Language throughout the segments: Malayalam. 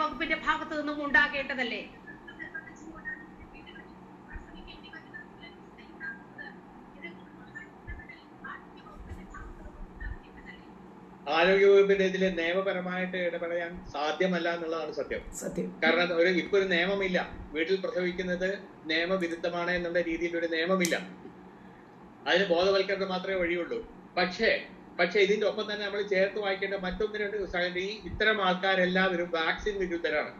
വകുപ്പിന്റെ ഭാഗത്തു നിന്നും ഉണ്ടാകേണ്ടതല്ലേ? ആരോഗ്യവകുപ്പിന്റെ ഇതിൽ നിയമപരമായിട്ട് ഇടപെടാൻ സാധ്യമല്ല എന്നുള്ളതാണ് സത്യം. സത്യം. കാരണം ഒരു ഇപ്പൊ ഒരു നിയമമില്ല. വീട്ടിൽ പ്രസവിക്കുന്നത് നിയമവിരുദ്ധമാണ് എന്നുള്ള രീതിയിൽ ഒരു നിയമമില്ല. അതിന് ബോധവൽക്കരണം മാത്രമേ വഴിയുള്ളൂ. പക്ഷേ പക്ഷേ ഇതിന്റെ ഒപ്പം തന്നെ നമ്മൾ ചേർത്ത് വായിക്കേണ്ട മറ്റൊന്ന് രണ്ട് ഈ ഇത്തരം ആൾക്കാരെല്ലാവരും വാക്സിൻ വിരുദ്ധരാണ്.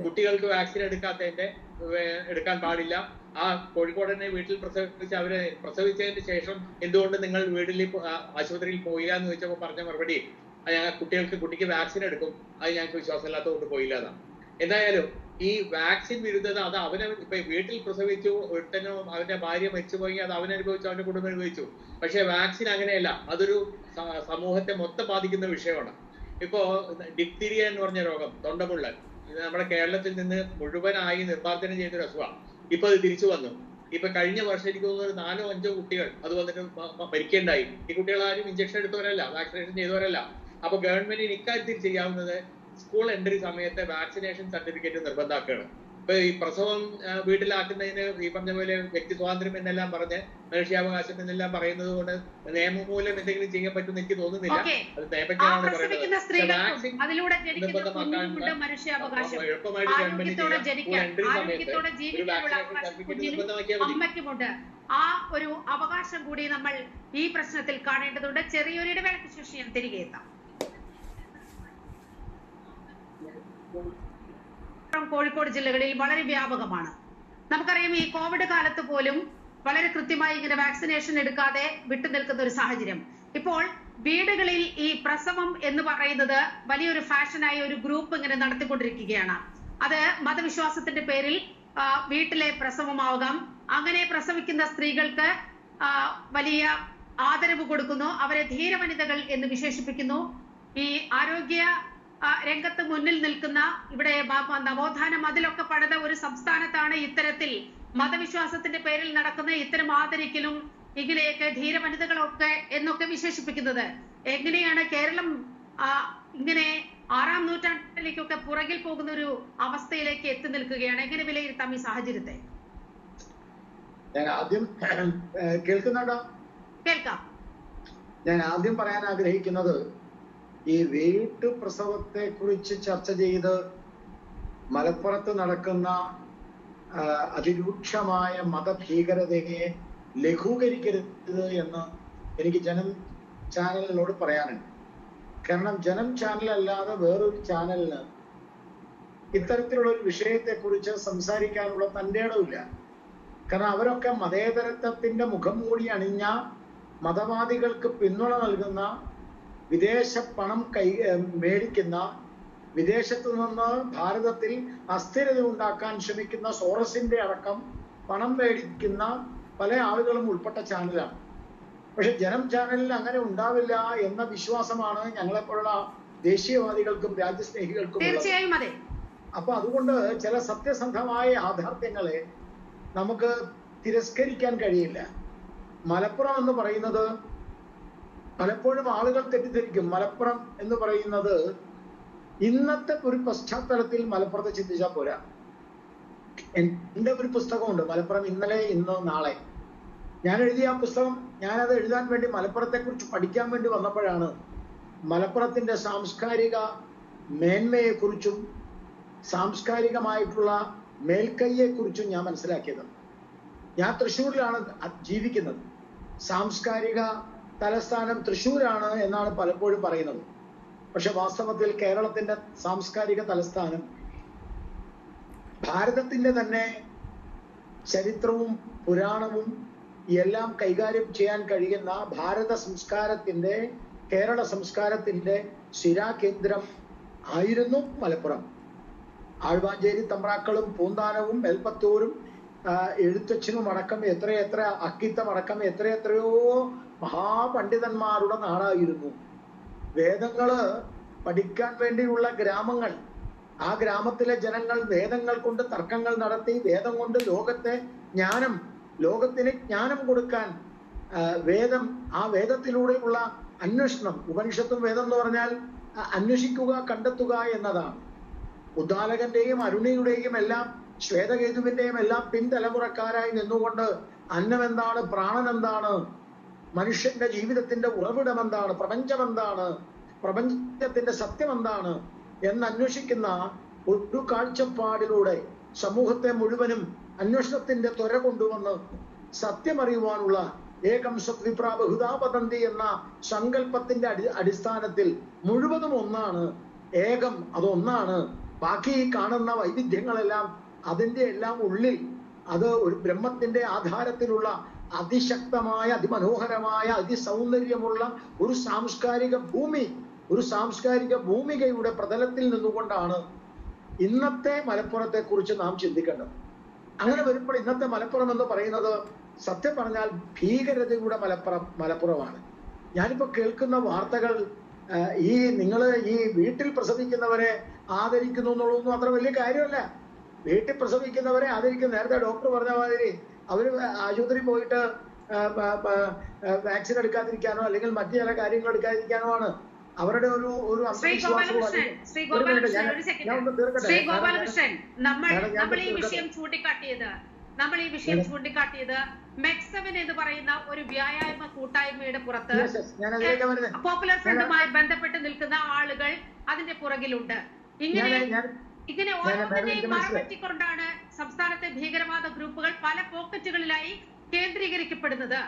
കുട്ടികൾക്ക് വാക്സിൻ എടുക്കാത്തതിന്റെ എടുക്കാൻ പാടില്ല. ആ കോഴിക്കോട് തന്നെ വീട്ടിൽ പ്രസവിച്ച് അവരെ പ്രസവിച്ചതിന് ശേഷം എന്തുകൊണ്ട് നിങ്ങൾ വീട്ടിൽ ആശുപത്രിയിൽ പോയില്ല എന്ന് ചോദിച്ചപ്പോൾ പറഞ്ഞ മറുപടി "ആ, ഞങ്ങൾ കുട്ടികൾക്ക് കുട്ടിക്ക് വാക്സിൻ എടുക്കും. അത് ഞങ്ങൾക്ക് വിശ്വാസമില്ലാത്തതുകൊണ്ട് പോയില്ല എന്നാണ്. എന്തായാലും ഈ വാക്സിൻ വിരുദ്ധത അത് അവനെ ഇപ്പൊ വീട്ടിൽ പ്രസവിച്ചു ഒട്ടനോ അവന്റെ ഭാര്യ മരിച്ചുപോയി അത് അവൻ അനുഭവിച്ചു അവന്റെ കുടുംബം അനുഭവിച്ചു. പക്ഷെ വാക്സിൻ അങ്ങനെയല്ല അതൊരു സമൂഹത്തെ മൊത്തം ബാധിക്കുന്ന വിഷയമാണ്. ഇപ്പോ ഡിപ്തിരിയ എന്ന് പറഞ്ഞ രോഗം തൊണ്ടമുള്ളൽ ഇത് നമ്മുടെ കേരളത്തിൽ നിന്ന് മുഴുവനായി നിർമ്മാർജനം ചെയ്ത ഒരു അസുഖമാണ്. ഇപ്പൊ അത് തിരിച്ചു വന്നു. ഇപ്പൊ കഴിഞ്ഞ വർഷം എനിക്ക് തോന്നുന്നു ഒരു നാലോ അഞ്ചോ കുട്ടികൾ അത് വന്നിട്ട് മരിക്കേണ്ടായി. ഈ കുട്ടികൾ ആരും ഇഞ്ചക്ഷൻ എടുത്തവരല്ല വാക്സിനേഷൻ ചെയ്തവരല്ല. അപ്പൊ ഗവൺമെന്റിന് ഇക്കാര്യത്തിൽ ചെയ്യാവുന്നത് സ്കൂൾ എൻട്രി സമയത്തെ വാക്സിനേഷൻ സർട്ടിഫിക്കറ്റ് നിർബന്ധമാക്കുകയാണ്. ഇപ്പൊ ഈ പ്രസവം വീട്ടിലാക്കുന്നതിന് ഈ പറഞ്ഞ പോലെ വ്യക്തി സ്വാതന്ത്ര്യം എന്നെല്ലാം പറഞ്ഞ് മനുഷ്യാവകാശം എന്നെല്ലാം പറയുന്നത് കൊണ്ട് നിയമം മൂലം എന്തെങ്കിലും ചെയ്യാൻ പറ്റുമെന്ന് എനിക്ക് തോന്നുന്നില്ല. അത് ആ പറയുന്നത്. എളുപ്പമായിട്ട് ഗവൺമെന്റ് ചെയ്യാം. ആ ഒരു അവകാശം കൂടി നമ്മൾ ഈ പ്രശ്നത്തിൽ കാണേണ്ടതുണ്ട്. ചെറിയൊരു ഇടവേളയ്ക്ക് ശേഷം ഞാൻ തിരികെ എത്താം മലപ്പുറം, കോഴിക്കോട് ജില്ലകളിൽ വളരെ വ്യാപകമാണ്. നമുക്കറിയാം ഈ കോവിഡ് കാലത്ത് പോലും വളരെ കൃത്യമായി ഇങ്ങനെ വാക്സിനേഷൻ എടുക്കാതെ വിട്ടുനിൽക്കുന്ന ഒരു സാഹചര്യം. ഇപ്പോൾ വീടുകളിൽ ഈ പ്രസവം എന്ന് പറയുന്നത് വലിയൊരു ഫാഷനായി ഒരു ഗ്രൂപ്പ് ഇങ്ങനെ നടത്തിക്കൊണ്ടിരിക്കുകയാണ്. അത് മതവിശ്വാസത്തിന്റെ പേരിൽ വീട്ടിലെ പ്രസവമാവാം. അങ്ങനെ പ്രസവിക്കുന്ന സ്ത്രീകൾക്ക് വലിയ ആദരവ് കൊടുക്കുന്നു. അവരെ ധീരവനിതകൾ എന്ന് വിശേഷിപ്പിക്കുന്നു. ഈ ആരോഗ്യ രംഗത്ത് മുന്നിൽ നിൽക്കുന്ന ഇവിടെ നവോത്ഥാനം അതിലൊക്കെ പണിത ഒരു സംസ്ഥാനത്താണ് ഇത്തരത്തിൽ മതവിശ്വാസത്തിന്റെ പേരിൽ നടക്കുന്ന ഇത്തരം ആദരിക്കലും ഇങ്ങനെയൊക്കെ ധീരവനിതകളൊക്കെ എന്നൊക്കെ വിശേഷിപ്പിക്കുന്നത്. എങ്ങനെയാണ് കേരളം ആ, ഇങ്ങനെ ആറാം നൂറ്റാണ്ടിലേക്കൊക്കെ പുറകിൽ പോകുന്ന ഒരു അവസ്ഥയിലേക്ക് എത്തി നിൽക്കുകയാണ്? എങ്ങനെ വിലയിരുത്താം ഈ സാഹചര്യത്തെ? ഞാൻ ആദ്യം കേൾക്കുന്നുണ്ടോ? കേൾക്കാം. ഞാൻ ആദ്യം പറയാൻ ആഗ്രഹിക്കുന്നത് ഈ വീട്ടു പ്രസവത്തെ കുറിച്ച് ചർച്ച ചെയ്ത് മലപ്പുറത്ത് നടക്കുന്ന അതിരൂക്ഷമായ മതഭീകരതയെ ലഘൂകരിക്കരുത് എന്ന് എനിക്ക് ജനം ചാനലിനോട് പറയാനുണ്ട്. കാരണം ജനം ചാനൽ അല്ലാതെ വേറൊരു ചാനലിന് ഇത്തരത്തിലുള്ള ഒരു വിഷയത്തെക്കുറിച്ച് സംസാരിക്കാനുള്ള തന്റെ ഇടമില്ല കാരണം അവരൊക്കെ മതേതരത്വത്തിന്റെ മുഖം മൂടി അണിഞ്ഞ മതവാദികൾക്ക് പിന്തുണ നൽകുന്ന വിദേശ പണം കൈ മേടിക്കുന്ന വിദേശത്തു നിന്ന് ഭാരതത്തിൽ അസ്ഥിരത ഉണ്ടാക്കാൻ ശ്രമിക്കുന്ന സോറസിന്റെ അടക്കം പണം മേടിക്കുന്ന പല ആളുകളും ഉൾപ്പെട്ട ചാനലാണ്. പക്ഷെ ജനം ചാനലിൽ അങ്ങനെ ഉണ്ടാവില്ല എന്ന വിശ്വാസമാണ് ഞങ്ങളെപ്പോലുള്ള ദേശീയവാദികൾക്കും രാജ്യസ്നേഹികൾക്കും ഉള്ളത്. തീർച്ചയായും അതെ. അപ്പൊ അതുകൊണ്ട് ചില സത്യസന്ധമായ യാഥാർത്ഥ്യങ്ങളെ നമുക്ക് തിരസ്കരിക്കാൻ കഴിയില്ല. മലപ്പുറം എന്ന് പറയുന്നത് പലപ്പോഴും ആളുകൾ തെറ്റിദ്ധരിക്കും. മലപ്പുറം എന്ന് പറയുന്നത് ഇന്നത്തെ ഒരു പശ്ചാത്തലത്തിൽ മലപ്പുറത്തെ ചിന്തിച്ചാൽ പോരാ. എന്റെ ഒരു പുസ്തകമുണ്ട് മലപ്പുറം ഇന്നലെ ഇന്ന് നാളെ. ഞാൻ എഴുതിയ ആ പുസ്തകം ഞാനത് എഴുതാൻ വേണ്ടി മലപ്പുറത്തെ കുറിച്ച് പഠിക്കാൻ വേണ്ടി വന്നപ്പോഴാണ് മലപ്പുറത്തിന്റെ സാംസ്കാരിക മേന്മയെക്കുറിച്ചും സാംസ്കാരികമായിട്ടുള്ള മേൽക്കൈയെക്കുറിച്ചും ഞാൻ മനസ്സിലാക്കിയത്. ഞാൻ തൃശ്ശൂരിലാണ് ജീവിക്കുന്നത്. സാംസ്കാരിക തലസ്ഥാനം തൃശ്ശൂരാണ് എന്നാണ് പലപ്പോഴും പറയുന്നത്. പക്ഷെ വാസ്തവത്തിൽ കേരളത്തിന്റെ സാംസ്കാരിക തലസ്ഥാനം ഭാരതത്തിന്റെ തന്നെ ചരിത്രവും പുരാണവും എല്ലാം കൈകാര്യം ചെയ്യാൻ കഴിയുന്ന ഭാരത സംസ്കാരത്തിന്റെ കേരള സംസ്കാരത്തിന്റെ ശിരാകേന്ദ്രം ആയിരുന്നു മലപ്പുറം. ആഴ്വാഞ്ചേരി തമ്പ്രാക്കളും പൂന്താനവും എൽപ്പത്തൂരും എഴുത്തച്ഛനും അടക്കം എത്രയെത്ര അക്കിത്തം അടക്കം എത്രയെത്രയോ മഹാപണ്ഡിതന്മാരുടെ നാടായിരുന്നു. വേദങ്ങൾ പഠിക്കാൻ വേണ്ടിയുള്ള ഗ്രാമങ്ങൾ. ആ ഗ്രാമത്തിലെ ജനങ്ങൾ വേദങ്ങൾ കൊണ്ട് തർക്കങ്ങൾ നടത്തി വേദം കൊണ്ട് ലോകത്തെ ജ്ഞാനം ലോകത്തിന് ജ്ഞാനം കൊടുക്കാൻ വേദം ആ വേദത്തിലൂടെയുള്ള അന്വേഷണം. ഉപനിഷത്തും വേദം എന്ന് പറഞ്ഞാൽ അന്വേഷിക്കുക കണ്ടെത്തുക എന്നതാണ്. ഉദ്ദാലകന്റെയും അരുണിയുടെയും എല്ലാം ശ്വേതകേതുവിന്റെയും എല്ലാം പിൻതലമുറക്കാരായി നിന്നുകൊണ്ട് അന്നം എന്താണ് പ്രാണൻ എന്താണ് മനുഷ്യന്റെ ജീവിതത്തിന്റെ ഉറവിടം എന്താണ് പ്രപഞ്ചം എന്താണ് പ്രപഞ്ചത്തിന്റെ സത്യം എന്താണ് എന്ന് അന്വേഷിക്കുന്ന ഒരു കാഴ്ചപ്പാടിലൂടെ സമൂഹത്തെ മുഴുവനും അന്വേഷണത്തിന്റെ ത്വര കൊണ്ടുവന്ന് സത്യമറിയുവാനുള്ള ഏകം സത്വിപ്രാ ബഹുതാപതന്തി എന്ന സങ്കല്പത്തിന്റെ അടി അടിസ്ഥാനത്തിൽ മുഴുവനും ഒന്നാണ് ഏകം. അതൊന്നാണ്. ബാക്കി കാണുന്ന വൈവിധ്യങ്ങളെല്ലാം അതിന്റെ എല്ലാം ഉള്ളിൽ അത് ഒരു ബ്രഹ്മത്തിന്റെ ആധാരത്തിലുള്ള അതിശക്തമായ അതിമനോഹരമായ അതിസൗന്ദര്യമുള്ള ഒരു സാംസ്കാരിക ഭൂമി ഒരു സാംസ്കാരിക ഭൂമികയുടെ പ്രതലത്തിൽ നിന്നുകൊണ്ടാണ് ഇന്നത്തെ മലപ്പുറത്തെ കുറിച്ച് നാം ചിന്തിക്കേണ്ടത്. അങ്ങനെ വരുമ്പോൾ ഇന്നത്തെ മലപ്പുറം എന്ന് പറയുന്നത് സത്യം പറഞ്ഞാൽ ഭീകരതയുടെ മലപ്പുറം മലപ്പുറമാണ്. ഞാനിപ്പോ കേൾക്കുന്ന വാർത്തകൾ ഈ നിങ്ങൾ ഈ വീട്ടിൽ പ്രസവിക്കുന്നവരെ ആദരിക്കുന്നു എന്നുള്ളതൊന്നും അത്ര വലിയ കാര്യമല്ല. വീട്ടിൽ പ്രസവിക്കുന്നവരെ ആദരിക്കുന്ന നേരത്തെ ഡോക്ടർ പറഞ്ഞ മാതിരി അവർ ആശുപത്രി പോയിട്ട് വാക്സിൻ എടുക്കാതിരിക്കാനോ അല്ലെങ്കിൽ മറ്റു ചില കാര്യങ്ങൾ എടുക്കാതിരിക്കാനോ ആണ്. അവരുടെ ഒരു ഒരു ശ്രീ ഗോപാലകൃഷ്ണൻ നമ്മൾ നമ്മൾ ഈ വിഷയം ചൂണ്ടിക്കാട്ടിയത് നമ്മൾ ഈ വിഷയം ചൂണ്ടിക്കാട്ടിയത് മെക്സവൻ എന്ന് പറയുന്ന ഒരു വ്യായാമ കൂട്ടായ്മയുടെ പുറത്ത് പോപ്പുലർ ഫ്രണ്ടുമായി ബന്ധപ്പെട്ട് നിൽക്കുന്ന ആളുകൾ അതിന്റെ പുറകിലുണ്ട്. ഇങ്ങനെ ഞാൻ ഓരോന്നിനെയും മനസ്സിലായി. സംസ്ഥാനത്തെ ഭീകരവാദ ഗ്രൂപ്പുകൾ പല പോക്കറ്റുകളിലായി കേന്ദ്രീകരിക്കപ്പെടുന്നത്.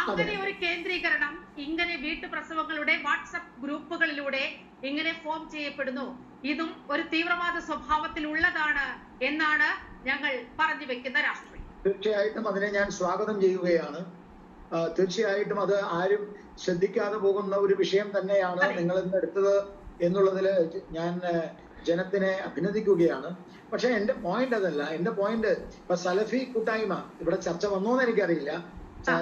അങ്ങനെ ഒരു കേന്ദ്രീകരണം ഇങ്ങനെ വീട്ടുപ്രസവങ്ങളുടെ വാട്സപ്പ് ഗ്രൂപ്പുകളിലൂടെ ഇങ്ങനെ ഫോം ചെയ്യപ്പെടുന്നു. ഇതും ഒരു തീവ്രവാദ സ്വഭാവത്തിലുള്ളതാണ് എന്നാണ് ഞങ്ങൾ പറഞ്ഞു വെക്കുന്ന രാഷ്ട്രീയം. തീർച്ചയായിട്ടും അതിനെ ഞാൻ സ്വാഗതം ചെയ്യുകയാണ്. തീർച്ചയായിട്ടും അത് ആരും ശ്രദ്ധിക്കാതെ പോകുന്ന ഒരു വിഷയം തന്നെയാണ് നിങ്ങൾ ഇന്ന് എടുത്തത് എന്നുള്ളതിൽ ഞാൻ ജനത്തിനെ അഭിനന്ദിക്കുകയാണ്. പക്ഷെ എന്റെ പോയിന്റ് അതല്ല. എന്റെ പോയിന്റ് ഇപ്പൊ സലഫി കൂട്ടായ്മ ഇവിടെ ചർച്ച വന്നോന്ന് എനിക്കറിയില്ല.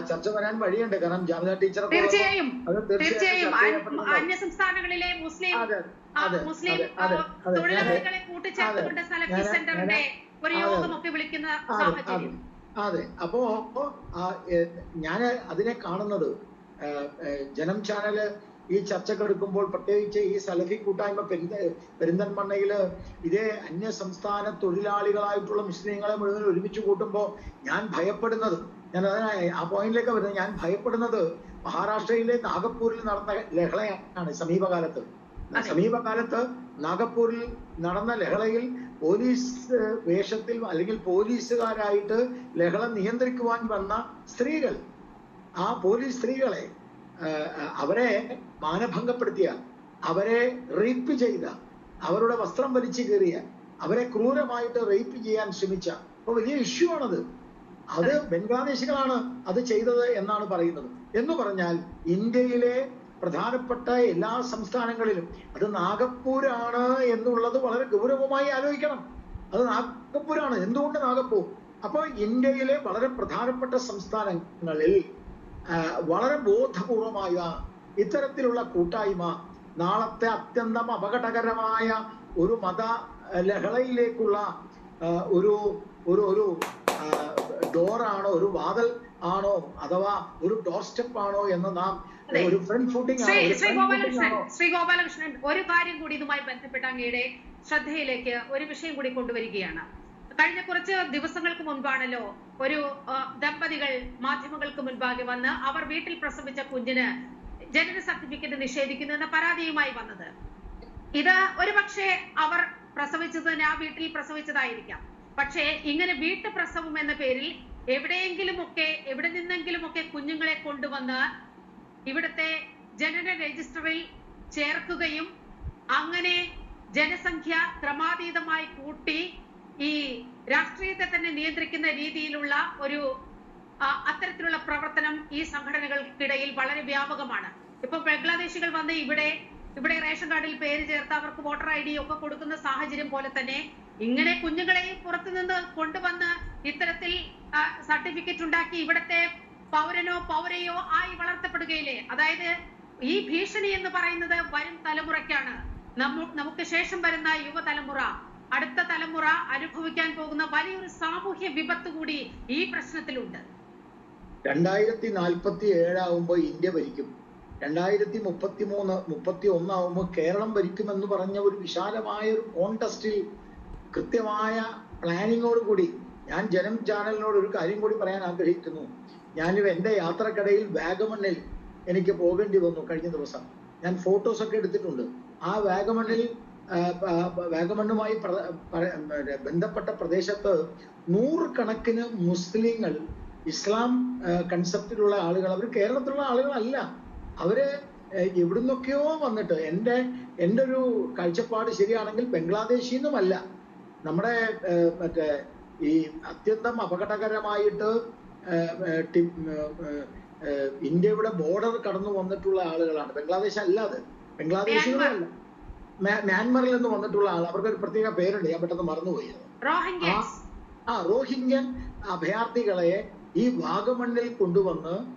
ചർച്ച വരാൻ വഴിയുണ്ട്. കാരണം ജാമിദ ടീച്ചർ തീർച്ചയായും. അത് തീർച്ചയായും അന്യ- സംസ്ഥാനങ്ങളിലെ മുസ്ലിം മുസ്ലിം തൊഴിലാളികളെ കൂട്ടിച്ചേർത്തുകൊണ്ട് സലഫി സെന്ററിന്റെ ഒരു. യോഗമൊക്കെ വിളിക്കുന്ന സാഹചര്യം. അതെ. അപ്പോ ഞാൻ അതിനെ കാണുന്നത് ജനം ചാനൽ ഈ ചർച്ചകൾ എടുക്കുമ്പോൾ പ്രത്യേകിച്ച് ഈ സലഫി കൂട്ടായ്മ പെരിന്ത പെരിന്തൽമണ്ണയിൽ ഇതേ അന്യ സംസ്ഥാന തൊഴിലാളികളായിട്ടുള്ള മുസ്ലിങ്ങളെ മുഴുവൻ ഒരുമിച്ച് കൂട്ടുമ്പോൾ ഞാൻ ഭയപ്പെടുന്നത്. ഞാൻ അതിനായി ആ പോയിന്റിലേക്ക് വരുന്നത്. ഞാൻ ഭയപ്പെടുന്നത് മഹാരാഷ്ട്രയിലെ നാഗപ്പൂരിൽ നടന്ന ലഹളയാണ് സമീപകാലത്ത്. സമീപകാലത്ത് നാഗപ്പൂരിൽ നടന്ന ലഹളയിൽ പോലീസ് വേഷത്തിൽ അല്ലെങ്കിൽ പോലീസുകാരായിട്ട് ലഹള നിയന്ത്രിക്കുവാൻ വന്ന സ്ത്രീകൾ ആ പോലീസ് സ്ത്രീകളെ അവരെ മാനഭംഗപ്പെടുത്തിയ അവരെ റേപ്പ് ചെയ്ത അവരുടെ വസ്ത്രം വലിച്ചു കീറിയ അവരെ ക്രൂരമായിട്ട് റേപ്പ് ചെയ്യാൻ ശ്രമിച്ച അപ്പൊ വലിയ ഇഷ്യൂ ആണത്. അത് ബംഗ്ലാദേശികളാണ് അത് ചെയ്തത് എന്നാണ് പറയുന്നത്. എന്ന് പറഞ്ഞാൽ ഇന്ത്യയിലെ പ്രധാനപ്പെട്ട എല്ലാ സംസ്ഥാനങ്ങളിലും അത് നാഗപ്പൂരാണ് എന്നുള്ളത് വളരെ ഗൗരവമായി ആലോചിക്കണം. അത് നാഗപ്പൂരാണ്. എന്തുകൊണ്ട് നാഗപ്പൂർ അപ്പോൾ ഇന്ത്യയിലെ വളരെ പ്രധാനപ്പെട്ട സംസ്ഥാനങ്ങളിൽ വളരെ ബോധപൂർവമായ ഇത്തരത്തിലുള്ള കൂട്ടായ്മ നാളത്തെ അത്യന്തം അപകടകരമായ ഒരു മത ലഹളയിലേക്കുള്ള ഒരു ഒരു ഒരു ഡോറാണോ ഒരു വാതൽ ആണോ അഥവാ ഒരു ഡോർ സ്റ്റെപ്പ് ആണോ എന്ന് നാം ഒരു front footing Shri Shri front Gopalakrishnan Shri Gopalakrishnan ഒരു കാര്യം കൂടി ഇതുമായി ബന്ധപ്പെട്ട അങ്ങയുടെ ശ്രദ്ധയിലേക്ക് ഒരു വിഷയം കൂടി കൊണ്ടുവരികയാണ്. കഴിഞ്ഞ കുറച്ച് ദിവസങ്ങൾക്ക് മുൻപാണല്ലോ ഒരു ദമ്പതികൾ മാധ്യമങ്ങൾക്ക് മുൻപാകെ വന്ന് അവർ വീട്ടിൽ പ്രസവിച്ച കുഞ്ഞിന് ജനന സർട്ടിഫിക്കറ്റ് നിഷേധിക്കുന്നു എന്ന പരാതിയുമായി വന്നത്. ഇത് ഒരുപക്ഷെ അവർ പ്രസവിച്ചതിന് ആ വീട്ടിൽ പ്രസവിച്ചതായിരിക്കാം. പക്ഷേ ഇങ്ങനെ വീട്ടു പ്രസവം എന്ന പേരിൽ എവിടെയെങ്കിലും ഒക്കെ എവിടെ നിന്നെങ്കിലും ഒക്കെ കുഞ്ഞുങ്ങളെ കൊണ്ടുവന്ന് ഇവിടുത്തെ ജനന രജിസ്റ്ററിൽ ചേർക്കുകയും അങ്ങനെ ജനസംഖ്യ ക്രമാതീതമായി കൂട്ടി ഈ രാഷ്ട്രീയത്തെ തന്നെ നിയന്ത്രിക്കുന്ന രീതിയിലുള്ള ഒരു അത്തരത്തിലുള്ള പ്രവർത്തനം ഈ സംഘടനകൾക്കിടയിൽ വളരെ വ്യാപകമാണ്. ഇപ്പൊ ബംഗ്ലാദേശികൾ വന്ന് ഇവിടെ ഇവിടെ റേഷൻ കാർഡിൽ പേര് ചേർത്ത് അവർക്ക് വോട്ടർ ഐ ഡി ഒക്കെ കൊടുക്കുന്ന സാഹചര്യം പോലെ തന്നെ ഇങ്ങനെ കുഞ്ഞുങ്ങളെയും പുറത്തു നിന്ന് കൊണ്ടുവന്ന് ഇത്തരത്തിൽ സർട്ടിഫിക്കറ്റ് ഉണ്ടാക്കി ഇവിടത്തെ പൗരനോ പൗരയോ ആയി വളർത്തപ്പെടുകയില്ലേ? അതായത് ഈ ഭീഷണി എന്ന് പറയുന്നത് വരും തലമുറയ്ക്കാണ്. നമുക്ക് ശേഷം വരുന്ന യുവതലമുറ അടുത്ത തലമുറ അനുഭവിക്കാൻ പോകുന്ന വലിയൊരു സാമൂഹ്യ വിപത്ത് കൂടി ഈ പ്രശ്നത്തിലുണ്ട്. രണ്ടായിരത്തി നാൽപ്പത്തി ഏഴാവുമ്പോൾ ഇന്ത്യ ഭരിക്കും. രണ്ടായിരത്തി മുപ്പത്തി മൂന്ന് മുപ്പത്തി ഒന്നാവുമ്പോൾ കേരളം ഭരിക്കുമെന്ന് പറഞ്ഞ ഒരു വിശാലമായ ഒരു കോൺടെസ്റ്റിൽ കൃത്യമായ പ്ലാനിങ്ങോട് കൂടി ഞാൻ ജനം ചാനലിനോട് ഒരു കാര്യം കൂടി പറയാൻ ആഗ്രഹിക്കുന്നു. ഞാൻ എന്റെ യാത്രക്കിടയിൽ വാഗമണ്ണിൽ എനിക്ക് പോകേണ്ടി വന്നു കഴിഞ്ഞ ദിവസം. ഞാൻ ഫോട്ടോസ് ഒക്കെ എടുത്തിട്ടുണ്ട്. ആ വാഗമണ്ണിൽ വാഗമണ്ണുമായി ബന്ധപ്പെട്ട പ്രദേശത്ത് നൂറുകണക്കിന് മുസ്ലിങ്ങൾ ഇസ്ലാം കൺസെപ്റ്റിലുള്ള ആളുകൾ അവർ കേരളത്തിലുള്ള ആളുകളല്ല. അവർ എവിടുന്നൊക്കെയോ വന്നിട്ട് എന്റെ എന്റെ ഒരു കാഴ്ചപ്പാട് ശരിയാണെങ്കിൽ ബംഗ്ലാദേശിൽ നിന്നുമല്ല നമ്മുടെ മറ്റേ ഈ അത്യന്തം അപകടകരമായിട്ട് ഇന്ത്യയുടെ ബോർഡർ കടന്നു വന്നിട്ടുള്ള ആളുകളാണ്. ബംഗ്ലാദേശ് അല്ലാതെ അത് മ്യാൻമറിൽ നിന്ന് വന്നിട്ടുള്ള ആൾ അവർക്ക് ഒരു പ്രത്യേക പേരുണ്ട്. ഞാൻ പെട്ടെന്ന് മറന്നുപോയി. ആ റോഹിംഗ്യൻ അഭയാർത്ഥികളെ ഈ വാഗമണ്ണിൽ കൊണ്ടുവന്ന്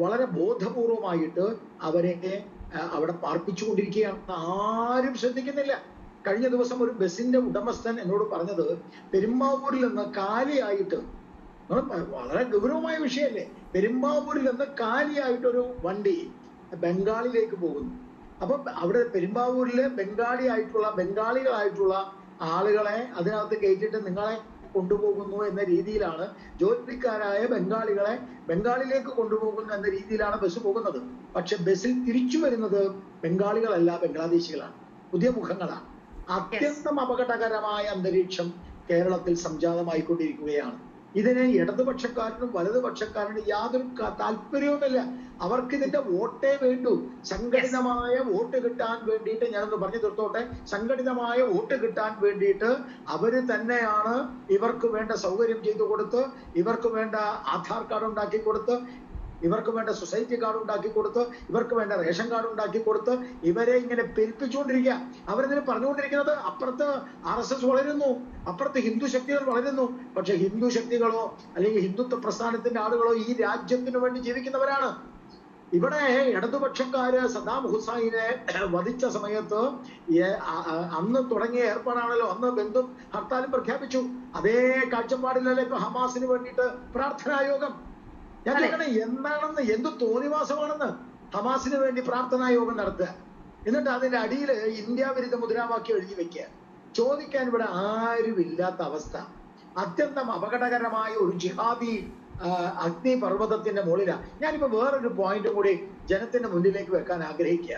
വളരെ ബോധപൂർവമായിട്ട് അവരെ അവിടെ പാർപ്പിച്ചുകൊണ്ടിരിക്കുകയാണ്. ആരും ശ്രദ്ധിക്കുന്നില്ല. കഴിഞ്ഞ ദിവസം ഒരു ബസിന്റെ ഉടമസ്ഥൻ എന്നോട് പറഞ്ഞത് പെരുമ്പാവൂരിൽ നിന്ന് കാലിയായിട്ട് വളരെ ഗൗരവമായ വിഷയമല്ലേ? പെരുമ്പാവൂരിൽ നിന്ന് കാലിയായിട്ടൊരു വണ്ടി ബംഗാളിലേക്ക് പോകുന്നു. അപ്പൊ അവിടെ പെരുമ്പാവൂരിലെ ബംഗാളി ആയിട്ടുള്ള ബംഗാളികളായിട്ടുള്ള ആളുകളെ അതിനകത്ത് കയറ്റിട്ട് നിങ്ങളെ കൊണ്ടുപോകുന്നു എന്ന രീതിയിലാണ് ജോലിക്കാരായ ബംഗാളികളെ ബംഗാളിലേക്ക് കൊണ്ടുപോകുന്നു എന്ന രീതിയിലാണ് ബസ് പോകുന്നത്. പക്ഷെ ബസ്സിൽ തിരിച്ചു വരുന്നത് ബംഗാളികളല്ല ബംഗ്ലാദേശികളാണ്. പുതിയ മുഖങ്ങളാണ്. അത്യന്തം അപകടകരമായ അന്തരീക്ഷം കേരളത്തിൽ സംജാതമായിക്കൊണ്ടിരിക്കുകയാണ്. ഇതിനെ ഇടതുപക്ഷക്കാരനും വലതുപക്ഷക്കാരനും യാതൊരു താല്പര്യവുമില്ല. അവർക്ക് ഇതിന്റെ വോട്ടേ വേണ്ടു. സംഘടിതമായ വോട്ട് കിട്ടാൻ വേണ്ടിയിട്ട് ഞാനൊന്ന് പറഞ്ഞു തീർത്തോട്ടെ. സംഘടിതമായ വോട്ട് കിട്ടാൻ വേണ്ടിയിട്ട് അവർ തന്നെയാണ് ഇവർക്ക് വേണ്ട സൗകര്യം ചെയ്തു കൊടുത്ത് ഇവർക്ക് വേണ്ട ആധാർ കാർഡ് ഉണ്ടാക്കി കൊടുത്ത് ഇവർക്ക് വേണ്ട സൊസൈറ്റി കാർഡ് ഉണ്ടാക്കി കൊടുത്ത് ഇവർക്ക് വേണ്ട റേഷൻ കാർഡ് ഉണ്ടാക്കി കൊടുത്ത് ഇവരെ ഇങ്ങനെ പെരുപ്പിച്ചുകൊണ്ടിരിക്കുക അവരിതിന് പറഞ്ഞുകൊണ്ടിരിക്കുന്നത് അപ്പുറത്ത് ആർ എസ് എസ് വളരുന്നു അപ്പുറത്ത് ഹിന്ദു ശക്തികൾ വളരുന്നു. പക്ഷെ ഹിന്ദു ശക്തികളോ അല്ലെങ്കിൽ ഹിന്ദുത്വ പ്രസ്ഥാനത്തിന്റെ ആളുകളോ ഈ രാജ്യത്തിനു വേണ്ടി ജീവിക്കുന്നവരാണ്. ഇവിടെ ഇടതുപക്ഷക്കാര് സദ്ദാം ഹുസൈനെ വധിച്ച സമയത്ത് അന്ന് തുടങ്ങിയ ഏർപ്പാടാണല്ലോ അന്ന് ബന്ധും ഹർത്താലും പ്രഖ്യാപിച്ചു. അതേ കാഴ്ചപ്പാടിലല്ലേ ഇപ്പൊ ഹമാസിന് വേണ്ടിയിട്ട് പ്രാർത്ഥനാ യോഗം ഞാൻ. ചോദിക്കണേ എന്താണെന്ന് എന്ത് തോന്നിവാസമാണെന്ന് ഹമാസിന് വേണ്ടി പ്രാർത്ഥനാ യോഗം നടത്തുക. എന്നിട്ട് അതിന്റെ അടിയിൽ ഇന്ത്യ വിരുദ്ധ മുദ്രാവാക്യം എഴുതി വെക്കുക. ചോദിക്കാൻ ഇവിടെ ആരുമില്ലാത്ത അവസ്ഥ. അത്യന്തം അപകടകരമായ ഒരു ജിഹാദി അഗ്നിപർവതത്തിന്റെ മുകളിലാണ് ഞാനിപ്പോ വേറൊരു പോയിന്റ് കൂടി ജനത്തിന്റെ മുന്നിലേക്ക് വെക്കാൻ ആഗ്രഹിക്കുക.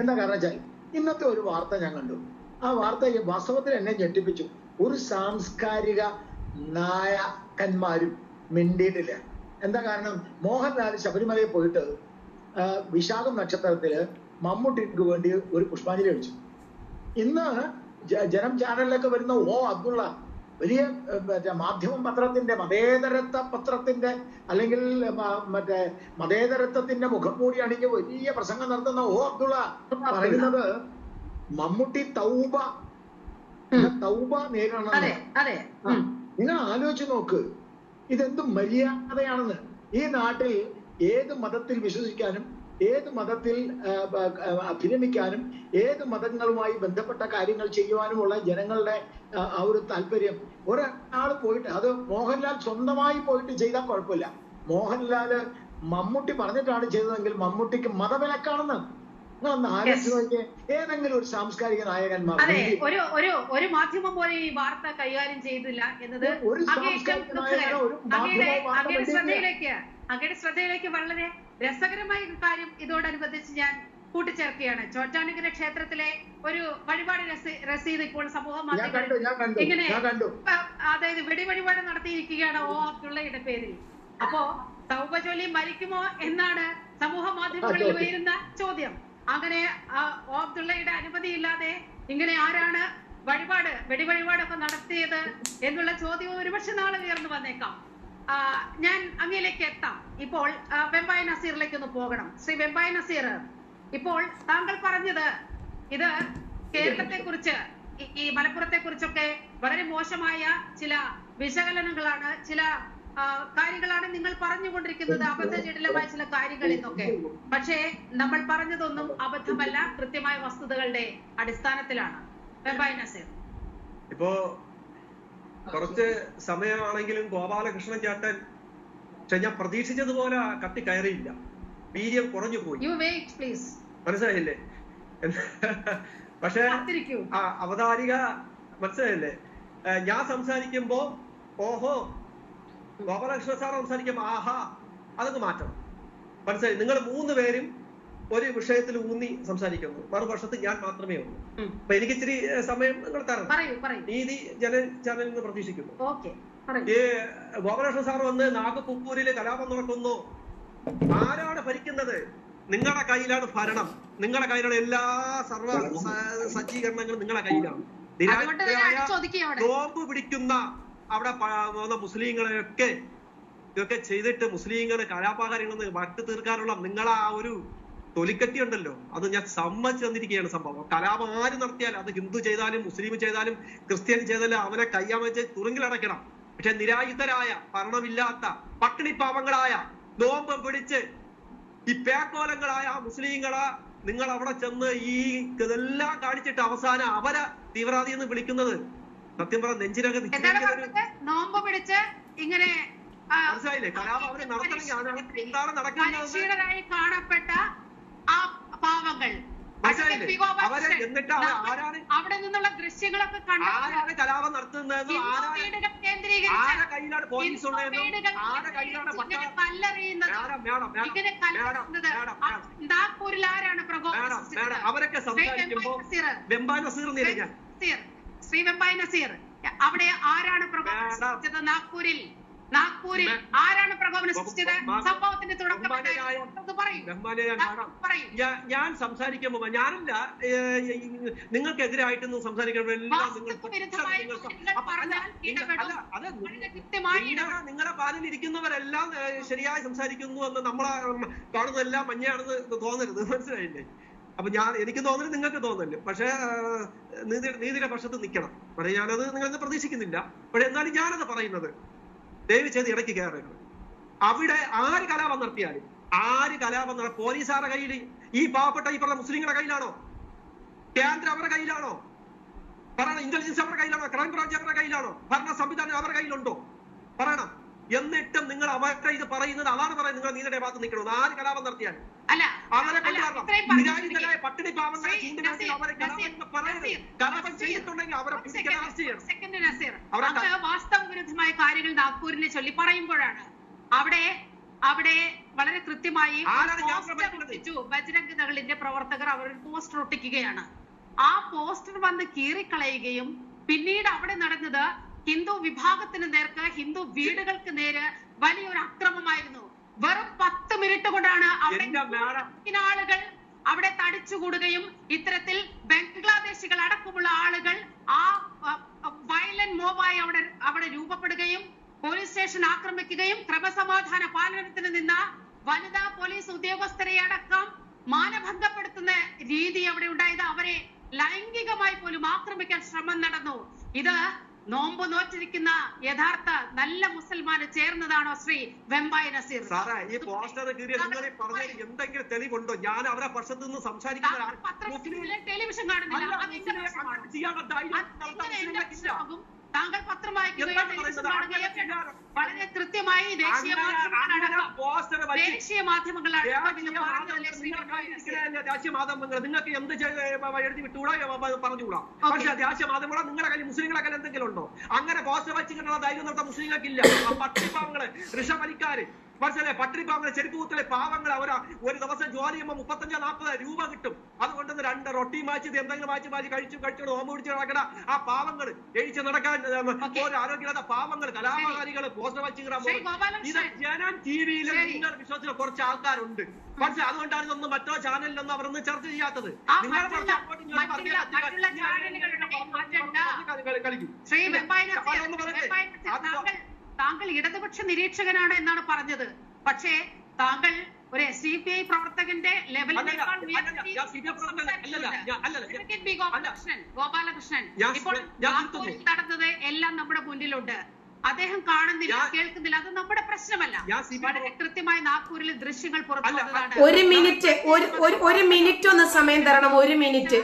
എന്താ കാരണം വെച്ചാൽ ഇന്നത്തെ ഒരു വാർത്ത ഞാൻ കണ്ടു. ആ വാർത്ത വാസ്തവത്തിൽ എന്നെ ഞെട്ടിപ്പിച്ചു. ഒരു സാംസ്കാരിക നായകന്മാരും മിണ്ടിയിട്ടില്ല. എന്താ കാരണം? മോഹൻലാൽ ശബരിമലയിൽ പോയിട്ട് വിശാഖം നക്ഷത്രത്തിൽ മമ്മൂട്ടിക്ക് വേണ്ടി ഒരു പുഷ്പാഞ്ജലി അടിച്ചു. ഇന്ന് ജനം ചാനലിലൊക്കെ വരുന്ന ഓ അബ്ദുള്ള വലിയ മറ്റേ മാധ്യമം പത്രത്തിന്റെ മതേതരത്വ പത്രത്തിന്റെ അല്ലെങ്കിൽ മറ്റേ മതേതരത്വത്തിന്റെ മുഖം മൂടി അണിഞ്ഞ് വലിയ പ്രസംഗം നടത്തുന്ന ഓ അബ്ദുള്ള പറയുന്നത് മമ്മൂട്ടി തൗബ. തൗബ നേരിടണം നിങ്ങൾ ആലോചിച്ച് നോക്ക്. ഇതെന്ത് മര്യാദയാണെന്ന്. ഈ നാട്ടിൽ ഏത് മതത്തിൽ വിശ്വസിക്കാനും ഏത് മതത്തിൽ അഭിരമിക്കാനും ഏത് മതങ്ങളുമായി ബന്ധപ്പെട്ട കാര്യങ്ങൾ ചെയ്യുവാനുമുള്ള ജനങ്ങളുടെ ആ ഒരു താല്പര്യം. ഒരാൾ പോയിട്ട് അത് മോഹൻലാൽ സ്വന്തമായി പോയിട്ട് ചെയ്താൽ കുഴപ്പമില്ല. മോഹൻലാൽ മമ്മൂട്ടി പറഞ്ഞിട്ടാണ് ചെയ്തതെങ്കിൽ മമ്മൂട്ടിക്ക് മതവിലക്കാണെന്ന് ആലോചിച്ച് നോക്കിയേ ഏതെങ്കിലും ഒരു സാംസ്കാരിക നായകന്മാർ അതെ ഒരു ഒരു ഒരു മാധ്യമം പോലെ ഈ വാർത്ത കൈകാര്യം ചെയ്തില്ല എന്നത് അങ്ങയുടെ. ശ്രദ്ധയിലേക്ക് അങ്ങയുടെ ശ്രദ്ധയിലേക്ക് വളരെ രസകരമായ കാര്യം ഇതോടനുബന്ധിച്ച് ഞാൻ കൂട്ടിച്ചേർക്കുകയാണ്. ചോറ്റാനിക്കര ക്ഷേത്രത്തിലെ ഒരു വഴിപാട് രസീ- രസീത് ഇപ്പോൾ സമൂഹ മാധ്യമങ്ങൾ ഇങ്ങനെ അതായത് വെടിവഴിപാട് നടത്തിയിരിക്കുകയാണ് ഓ അബ്ദുള്ളയുടെ പേരിൽ. അപ്പോ സൗഭജോലി മരിക്കുമോ എന്നാണ് സമൂഹ മാധ്യമങ്ങളിൽ. ഉയരുന്ന ചോദ്യം. അങ്ങനെ അബ്ദുള്ളയുടെ അനുമതി ഇല്ലാതെ ഇങ്ങനെ ആരാണ് വഴിപാട് വെടിവഴിപാടൊക്കെ നടത്തിയത് എന്നുള്ള ചോദ്യവും ഒരുപക്ഷെ നാളെ ഉയർന്നു വന്നേക്കാം. ഞാൻ അങ്ങയിലേക്ക് എത്താം. ഇപ്പോൾ വെമ്പായ നസീറിലേക്ക് ഒന്ന് പോകണം. ശ്രീ വെമ്പായ നസീർ ഇപ്പോൾ താങ്കൾ പറഞ്ഞത് ഇത് കേരളത്തെ കുറിച്ച് ഈ മലപ്പുറത്തെ കുറിച്ചൊക്കെ വളരെ മോശമായ ചില വിശകലനങ്ങളാണ് ചില കാര്യങ്ങളാണ് നിങ്ങൾ പറഞ്ഞുകൊണ്ടിരിക്കുന്നത്. അബദ്ധജടിലമായ ചില കാര്യങ്ങൾ എന്നൊക്കെ. പക്ഷേ നമ്മൾ പറഞ്ഞതൊന്നും അബദ്ധമല്ല കൃത്യമായ വസ്തുതകളുടെ അടിസ്ഥാനത്തിലാണ്. ഇപ്പോ കുറച്ച് സമയമാണെങ്കിലും ഗോപാലകൃഷ്ണൻ ചേട്ടൻ പക്ഷെ ഞാൻ പ്രതീക്ഷിച്ചതുപോലെ കത്തി കയറിയില്ല. വീര്യം കുറഞ്ഞു പോയി. മനസ്സിലായില്ലേ? പക്ഷെ ആ അവതാരിക മനസ്സിലായില്ലേ? ഞാൻ സംസാരിക്കുമ്പോ ഓഹോ ഗോപാലകൃഷ്ണ സാർ സംസാരിക്കുമ്പോൾ ആഹാ അതൊക്കെ മാറ്റണം. മനസ്സിലായി? നിങ്ങൾ മൂന്ന് പേരും ഒരു വിഷയത്തിൽ ഊന്നി സംസാരിക്കുന്നു. മറുപക്ഷത്ത് ഞാൻ മാത്രമേ ഉള്ളൂ. അപ്പൊ എനിക്ക് ഇച്ചിരി സമയം നിങ്ങൾ തരണം. നീതി ജന ചാനലിൽ നിന്ന് പ്രതീക്ഷിക്കുന്നു. ഈ ഗോപാലകൃഷ്ണ സാർ വന്ന് നാഗപ്പൂരിൽ കലാപം നടക്കുന്നു. ആരാണ് ഭരിക്കുന്നത്? നിങ്ങളുടെ കയ്യിലാണ് ഭരണം. നിങ്ങളുടെ കയ്യിലാണ് എല്ലാ സർവ സജ്ജീകരണങ്ങളും നിങ്ങളുടെ കയ്യിലാണ്. നോമ്പ് പിടിക്കുന്ന അവിടെ പോകുന്ന മുസ്ലിങ്ങളെയൊക്കെ ഇതൊക്കെ ചെയ്തിട്ട് മുസ്ലിങ്ങൾ കലാപകാരികളിൽ നിന്ന് വട്ട് തീർക്കാനുള്ള നിങ്ങളെ ആ ഒരു തൊലിക്കട്ടി ഉണ്ടല്ലോ അത് ഞാൻ സമ്മതിച്ചു തന്നിരിക്കുകയാണ് സംഭവം. കലാപം ആര് നടത്തിയാലും അത് ഹിന്ദു ചെയ്താലും മുസ്ലിം ചെയ്താലും ക്രിസ്ത്യൻ ചെയ്താലും അവനെ കയ്യാമച്ച് തുറുങ്കിലടയ്ക്കണം. പക്ഷെ നിരായുധരായ ഭരണമില്ലാത്ത പട്ടിണി പാവങ്ങളായ നോമ്പം പിടിച്ച് ഈ പേക്കോലങ്ങളായ മുസ്ലിങ്ങളെ നിങ്ങൾ അവിടെ ചെന്ന് ഈ ഇതെല്ലാം കാണിച്ചിട്ട് അവസാനം അവരെ തീവ്രവാദി എന്ന് വിളിക്കുന്നത് സത്യം പറ നെഞ്ചിനൊക്കെ നോമ്പ് പിടിച്ച് ഇങ്ങനെ മനസ്സിലായില്ലേ? കലാപം അവർ നടത്തണമെങ്കിൽ അതിനകത്ത് എന്താണ് നടക്കുന്നത് കാണപ്പെട്ട ആ പാവങ്ങൾ. അവരെ എന്നിട്ട് ആരാണ് അവിടെ നിന്നുള്ള ദൃശ്യങ്ങളൊക്കെ കണ്ടു ആരാണ് കലാപം കയ്യിലാണ് പോലീസ് ഉള്ളതെന്നും കയ്യിലാണ് കല്ലെറിയുന്നത്. അവരൊക്കെ സംസാരിക്കുമ്പോ വെമ്പായ നസീർ, വെമ്പാ ശ്രീ വെമ്പായ നസീർ അവിടെ ആരാണ് പ്രകോപനം സൃഷ്ടിച്ചത്? നാഗ്പൂരിൽ. നാഗ്പൂരിൽ ആരാണ് പ്രകോപനം സൃഷ്ടിച്ചത്? സംഭവത്തിന്റെ തുടക്കം ഞാൻ സംസാരിക്കാൻ സംസാരിക്കുമ്പോ ഞാനല്ല നിങ്ങൾക്കെതിരായിട്ടൊന്നും സംസാരിക്കാൻ നിങ്ങളുടെ പാലിൽ ഇരിക്കുന്നവരെല്ലാം ശരിയായി സംസാരിക്കുന്നു എന്ന് നമ്മളെ കാണുന്നതെല്ലാം മഞ്ഞയാണെന്ന് തോന്നരുത്. മനസ്സിലായില്ലേ? അപ്പൊ ഞാൻ എനിക്ക് തോന്നുന്നു നിങ്ങൾക്ക് തോന്നുന്നു പക്ഷേ നീതി നീതിയുടെ പക്ഷത്ത് നിൽക്കണം. പക്ഷേ ഞാനത് നിങ്ങൾക്ക് പ്രതീക്ഷിക്കുന്നില്ല. പക്ഷെ എന്നാലും ഞാനത് പറയുന്നത് ദയവ് ചെയ്ത് ഇടയ്ക്ക് കയറരുത്. അവിടെ ആര് കലാപം നടത്തിയാലും ആര് കലാപം നട പോലീസുകാരുടെ കയ്യിൽ ഈ പാവപ്പെട്ട ഈ പറഞ്ഞ മുസ്ലിങ്ങളുടെ കയ്യിലാണോ? കേന്ദ്രം അവരുടെ കയ്യിലാണോ? പറയണം ഇന്റലിജൻസ് അവരുടെ കയ്യിലാണോ? ക്രൈം ബ്രാഞ്ച് അവരുടെ കയ്യിലാണോ? ഭരണ സംവിധാനം അവരുടെ കയ്യിലുണ്ടോ? പറയണം. എന്നിട്ടും നിങ്ങൾ അവരുടെ ഇത് പറയുന്നത് അതാണ് പറയുന്നത്. നിങ്ങൾ നീതിയുടെ ഭാഗത്ത് നിൽക്കണം? ആര് കലാപം നടത്തിയാൽ. അല്ല അവരെ നിരായുധരായ പട്ടിണി പാവങ്ങളെ അവരെ പറയരുത്. കലാപം ചെയ്തിട്ടുണ്ടെങ്കിൽ അവരെ വാസ്തവ വിരുദ്ധമായ കാര്യങ്ങൾ നാഗ്പൂരിനെ ചൊല്ലി പറയുമ്പോഴാണ്. അവിടെ അവിടെ വളരെ കൃത്യമായി ബജ്രംഗ് ദളിന്റെ പ്രവർത്തകർ അവർ പോസ്റ്റർ ഒട്ടിക്കുകയാണ്. ആ പോസ്റ്റർ വന്ന് കീറിക്കളയുകയും പിന്നീട് അവിടെ നടന്നത് ഹിന്ദു വിഭാഗത്തിന് നേർക്ക് ഹിന്ദു വീടുകൾക്ക് നേര് വലിയൊരു അക്രമമായിരുന്നു. വെറും പത്ത് മിനിറ്റ് കൊണ്ടാണ് അവിടെ ആളുകൾ അവിടെ തടിച്ചുകൂടുകയും ഇത്തരത്തിൽ ബംഗ്ലാദേശികൾ അടക്കമുള്ള ആളുകൾ ആ വയലന്റ് മോബായി അവിടെ അവിടെ രൂപപ്പെടുകയും പോലീസ് സ്റ്റേഷൻ ആക്രമിക്കുകയും ക്രമസമാധാന പാലനത്തിന് നിന്ന വനിതാ പോലീസ് ഉദ്യോഗസ്ഥരെ അടക്കം മാനഭംഗപ്പെടുത്തുന്ന രീതി അവിടെ ഉണ്ടായത് അവരെ ലൈംഗികമായി പോലും ആക്രമിക്കാൻ ശ്രമം നടന്നു. ഇത് നോമ്പ് നോറ്റിരിക്കുന്ന യഥാർത്ഥ നല്ല മുസൽമാന് ചേർന്നതാണോ ശ്രീ വെമ്പായ നസീർ? സാറേ ഈ പോസ്റ്റർ എന്തെങ്കിലും തെളിവുണ്ടോ? ഞാൻ അവരെ പക്ഷത്ത് നിന്ന് സംസാരിക്കുന്ന ടെലിവിഷൻ കാണുന്നില്ല. താങ്കൾ പത്രം വായിക്കുകയോ വളരെ കൃത്യമായി ദേശീയ ദേശീയ മാധ്യമങ്ങൾ നിങ്ങൾക്ക് എന്ത് എഴുതി വിട്ടുകൂടാ പറഞ്ഞുകൂടാ? പക്ഷേ ദേശീയ മാധ്യമങ്ങളോ നിങ്ങളുടെ കയ്യിൽ മുസ്ലിങ്ങളെ കയ്യിൽ എന്തെങ്കിലും ഉണ്ടോ? അങ്ങനെ പോസ്റ്റർ വച്ചിട്ടുള്ള ധൈര്യം നടത്താൻ മുസ്ലിങ്ങൾക്കില്ല. പട്ടിപ്പാവങ്ങൾ ഋഷഭലിക്കാര് മനസ്സിലെ പട്ടിണിപ്പാവങ്ങളെ ചെരുപ്പ് കുത്തലെ പാവങ്ങൾ അവർ ഒരു ദിവസം ജോലി ചെയ്യുമ്പോൾ മുപ്പത്തഞ്ചോ നാൽപ്പത് രൂപ കിട്ടും. അതുകൊണ്ട് രണ്ട് റൊട്ടി മാച്ച് എന്തെങ്കിലും മാച്ച് മാച്ച് കഴിച്ചു കഴിച്ചു ഓമ പിടിച്ച് നടക്കണ ആ പാവങ്ങൾ എഴിച്ച് നടക്കാൻ ഒരു ആരോഗ്യമില്ലാത്ത പാവങ്ങൾ കലാപകാരികൾ പോസ്റ്റർ ഇത് ജനം. നിങ്ങൾ വിശ്വസിച്ച കുറച്ച് ആൾക്കാരുണ്ട്. പക്ഷെ അതുകൊണ്ടാണ് ഇതൊന്നും മറ്റോ ചാനലിലൊന്നും അവരൊന്ന് ചർച്ച ചെയ്യാത്തത്. നിങ്ങളുടെ കളിക്കും. താങ്കൾ ഇടതുപക്ഷ നിരീക്ഷകനാണ് എന്നാണ് പറഞ്ഞത്. പക്ഷേ താങ്കൾ ഒരു എസ് ഡി പി ഐ പ്രവർത്തകന്റെ ലെവലിനേക്കാൾ ഗോപാലകൃഷ്ണൻ ഇപ്പോൾ. നടന്നത് എല്ലാം നമ്മുടെ മുന്നിലുണ്ട്. അദ്ദേഹം കാണുന്നില്ല കേൾക്കുന്നില്ല അത് നമ്മുടെ പ്രശ്നമല്ല. വളരെ കൃത്യമായി നാഗ്പൂരിൽ ദൃശ്യങ്ങൾ പുറത്തു ഒരു മിനിറ്റ് ഒരു മിനിറ്റ് ഒന്ന് സമയം തരണം ഒരു മിനിറ്റ്.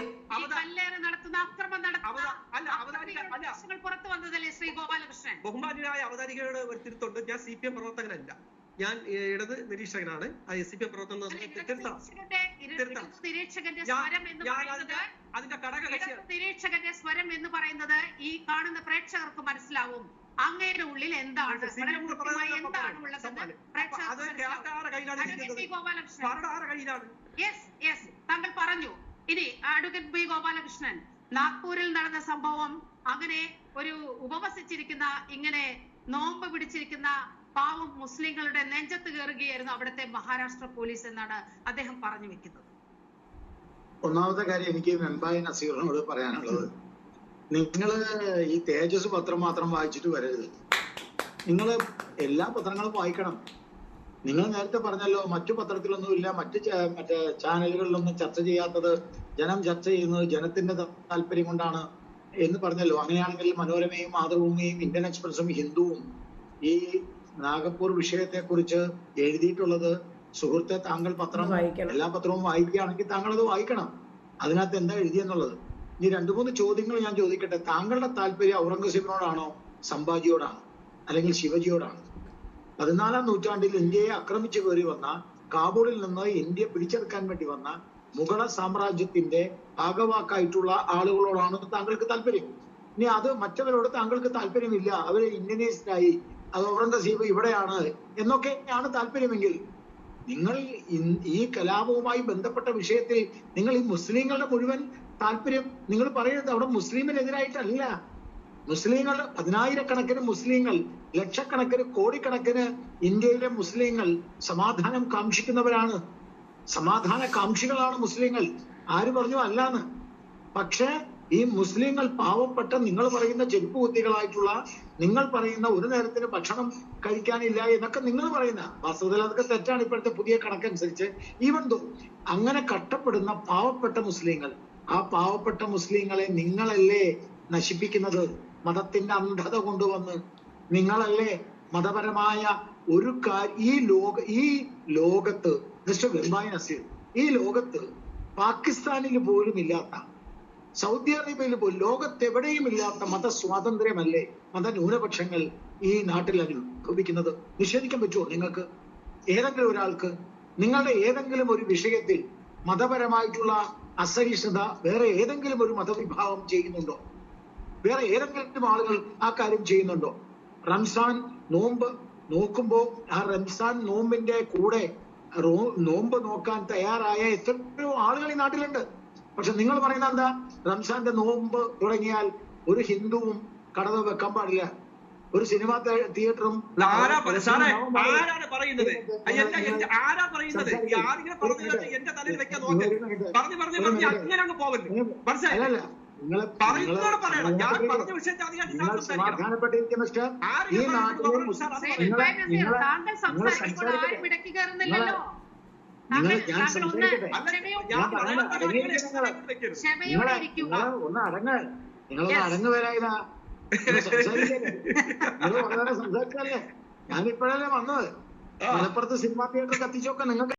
കല്ലേറ് നടത്തുന്ന അക്രമം നടത്തുന്ന അവതാ- അല്ല, അവതാരിക- അല്ല. ദൃശ്യങ്ങൾ പുറത്തു വന്നതല്ലേ ശ്രീ ഗോപാലകൃഷ്ണൻ ബഹുമാനായ അവതാരികയുടെ ഒരു തിരുത്തുണ്ട്. ഞാൻ സി പി എം പ്രവർത്തകനല്ല. ഞാൻ ഇടത് നിരീക്ഷകനാണ്. സി പി പ്രവർത്തനം നടത്തുന്നത് തിരുത്തണം നിരീക്ഷകന്റെ സ്വരം എന്ന് പറയുന്നത് അതിന്റെ അതിന്റെ ഘടക കക്ഷിയാണ്. നിരീക്ഷകന്റെ സ്വരം എന്ന് പറയുന്നത് ഈ കാണുന്ന പ്രേക്ഷകർക്ക് മനസ്സിലാവും. അങ്ങയുടെ ഉള്ളിൽ എന്താണ്? എം എന്താണ് അപ്പോൾ ഉള്ളതെന്ന് സമ്മാനം. അത് മനസ്സിലാവും. ആരുടെ കയ്യിലാണ് അഡ്വക്കേറ്റ് ഇരിക്കുന്നത്? പി. ഗോപാലകൃഷ്ണൻ. ഭരണം ആരുടെ കയ്യിലാണ്? യെസ് യെസ് താങ്കൾ പറഞ്ഞു. ഇനി അഡ്വക്കേറ്റ് ബി ഗോപാലകൃഷ്ണൻ നാഗ്പൂരിൽ നടന്ന സംഭവം അങ്ങനെ ഒരു ഉപവസിച്ചിരിക്കുന്ന ഇങ്ങനെ നോമ്പ് പിടിച്ചിരിക്കുന്ന പാവം മുസ്ലിങ്ങളുടെ നെഞ്ചത്ത് കയറുകയായിരുന്നു അവിടുത്തെ മഹാരാഷ്ട്ര പോലീസ് എന്നാണ് അദ്ദേഹം പറഞ്ഞു വെക്കുന്നത്. ഒന്നാമത്തെ കാര്യം എനിക്ക് മെമ്പായി നസീറിനോട് പറയാനുള്ളത്. നിങ്ങൾ ഈ തേജസ് പത്രം മാത്രം വായിച്ചിട്ട് വരരുത്. നിങ്ങൾ എല്ലാ പത്രങ്ങളും വായിക്കണം. നിങ്ങൾ നേരത്തെ പറഞ്ഞല്ലോ മറ്റു പത്രത്തിലൊന്നും ഇല്ല മറ്റു മറ്റേ ചാനലുകളിലൊന്നും ചർച്ച ചെയ്യാത്തത് ജനം ചർച്ച ചെയ്യുന്നത് ജനത്തിന്റെ താല്പര്യം കൊണ്ടാണ്. എന്ന് പറഞ്ഞല്ലോ. അങ്ങനെയാണെങ്കിൽ മനോരമയും മാതൃഭൂമിയും ഇന്ത്യൻ എക്സ്പ്രസും ഹിന്ദുവും ഈ നാഗപ്പൂർ വിഷയത്തെ കുറിച്ച് എഴുതിയിട്ടുള്ളത് സുഹൃത്തെ താങ്കൾ പത്രം വായിക്കണം. എല്ലാ പത്രവും വായിക്കുകയാണെങ്കിൽ താങ്കൾ അത് വായിക്കണം. അതിനകത്ത് എന്താ എഴുതിയെന്നുള്ളത് ഇനി രണ്ടു മൂന്ന് ചോദ്യങ്ങൾ ഞാൻ ചോദിക്കട്ടെ. താങ്കളുടെ താല്പര്യം ഔറംഗസീബിനോടാണോ? സംഭാജിയോടാണോ? അല്ലെങ്കിൽ ശിവജിയോടാണോ? പതിനാലാം നൂറ്റാണ്ടിൽ ഇന്ത്യയെ ആക്രമിച്ചു കയറി വന്ന കാബൂളിൽ നിന്ന് ഇന്ത്യ പിടിച്ചെടുക്കാൻ വേണ്ടി വന്ന മുഗള സാമ്രാജ്യത്തിന്റെ ഭാഗവാക്കായിട്ടുള്ള ആളുകളോടാണ് താങ്കൾക്ക് താല്പര്യം. ഇനി അത് മറ്റവരോട് താങ്കൾക്ക് താല്പര്യമില്ല. അവർ ഇന്ത്യനൈസ്ഡായി അത് ഔറംഗസീബ് ഇവിടെയാണ് എന്നൊക്കെയാണ് താല്പര്യമെങ്കിൽ നിങ്ങൾ ഈ കലാപവുമായി ബന്ധപ്പെട്ട വിഷയത്തിൽ നിങ്ങൾ ഈ മുസ്ലിങ്ങളുടെ മുഴുവൻ താല്പര്യം നിങ്ങൾ പറയുന്നത് അവിടെ മുസ്ലിമിനെതിരായിട്ടല്ല. മുസ്ലിങ്ങൾ പതിനായിരക്കണക്കിന് മുസ്ലിങ്ങൾ ലക്ഷക്കണക്കിന് കോടിക്കണക്കിന് ഇന്ത്യയിലെ മുസ്ലിങ്ങൾ സമാധാനം കാക്ഷിക്കുന്നവരാണ്. സമാധാന കാംക്ഷികളാണ് മുസ്ലിങ്ങൾ. ആര് പറഞ്ഞു? അല്ലാന്ന്. പക്ഷേ ഈ മുസ്ലിങ്ങൾ പാവപ്പെട്ട നിങ്ങൾ പറയുന്ന ചെരുപ്പ് കുത്തികളായിട്ടുള്ള നിങ്ങൾ പറയുന്ന ഒരു നേരത്തിന് ഭക്ഷണം കഴിക്കാനില്ല എന്നൊക്കെ നിങ്ങൾ പറയുന്ന വാസ്തവത്തിൽ അതൊക്കെ തെറ്റാണ്. ഇപ്പോഴത്തെ പുതിയ കണക്കനുസരിച്ച് ഈവൻ ദോ അങ്ങനെ കഷ്ടപ്പെടുന്ന പാവപ്പെട്ട മുസ്ലിങ്ങൾ ആ പാവപ്പെട്ട മുസ്ലിങ്ങളെ നിങ്ങളല്ലേ നശിപ്പിക്കുന്നത്? മതത്തിന്റെ അന്ധത കൊണ്ടുവന്ന് നിങ്ങളല്ലേ മതപരമായ ഒരു കാര്യം ഈ ലോക ഈ ലോകത്ത് മിസ്റ്റർ വെമ്പായി നസീർ ഈ ലോകത്ത് പാകിസ്ഥാനിൽ പോലും ഇല്ലാത്ത സൗദി അറേബ്യയിൽ പോലും ലോകത്തെവിടെയും ഇല്ലാത്ത മതസ്വാതന്ത്ര്യമല്ലേ മതന്യൂനപക്ഷങ്ങൾ ഈ നാട്ടിൽ അനുഭവിക്കുന്നത്? നിഷേധിക്കാൻ പറ്റുമോ നിങ്ങൾക്ക്? ഏതെങ്കിലും ഒരാൾക്ക് നിങ്ങളുടെ ഏതെങ്കിലും ഒരു വിഷയത്തിൽ മതപരമായിട്ടുള്ള അസഹിഷ്ണുത വേറെ ഏതെങ്കിലും ഒരു മതവിഭാഗം ചെയ്യുന്നുണ്ടോ? വേറെ ഏതെങ്കിലും ആളുകൾ ആ കാര്യം ചെയ്യുന്നുണ്ടോ? റംസാൻ നോമ്പ് നോക്കുമ്പോൾ ആ റംസാൻ നോമ്പിന്റെ കൂടെ നോമ്പ് നോക്കാൻ തയ്യാറായ എത്രയോ ആളുകൾ ഈ നാട്ടിലുണ്ട്. പക്ഷെ നിങ്ങൾ പറയുന്ന എന്താ? റംസാന്റെ നോമ്പ് തുടങ്ങിയാൽ ഒരു ഹിന്ദുവും കടന്നു വെക്കാൻ പാടില്ല. ഒരു സിനിമാ തിയേറ്ററും ആരാണ് പറയുന്നത്? ആരാ പറയുന്നത്? ഈ ആരിങ്ങനെ എന്റെ തലയിൽ വെക്കാൻ നോക്കരുത് പറഞ്ഞു പറഞ്ഞു പറഞ്ഞു അങ്ങനെ അങ്ങ് പോവല്ലേ മനസ്സിലായി മിസ്റ്റർ ഈ നാട്ടിലെ താങ്കൾ സംസാരിക്കുമ്പോൾ ആരും ഇടയ്ക്ക് കയറുന്നില്ലല്ലോ. ഒന്ന് അടങ്ങ്. നിങ്ങളൊന്ന്. അടങ്ങ് സംസാരിക്കല്ലേ? നിങ്ങൾ വളരെ സംസാരിച്ചല്ലേ ഞാൻ ഇപ്പോഴല്ലേ വന്നത്. മലപ്പുറത്ത് സിനിമാ തിയേറ്റർ കത്തിച്ചൊക്കെ നിങ്ങൾക്ക്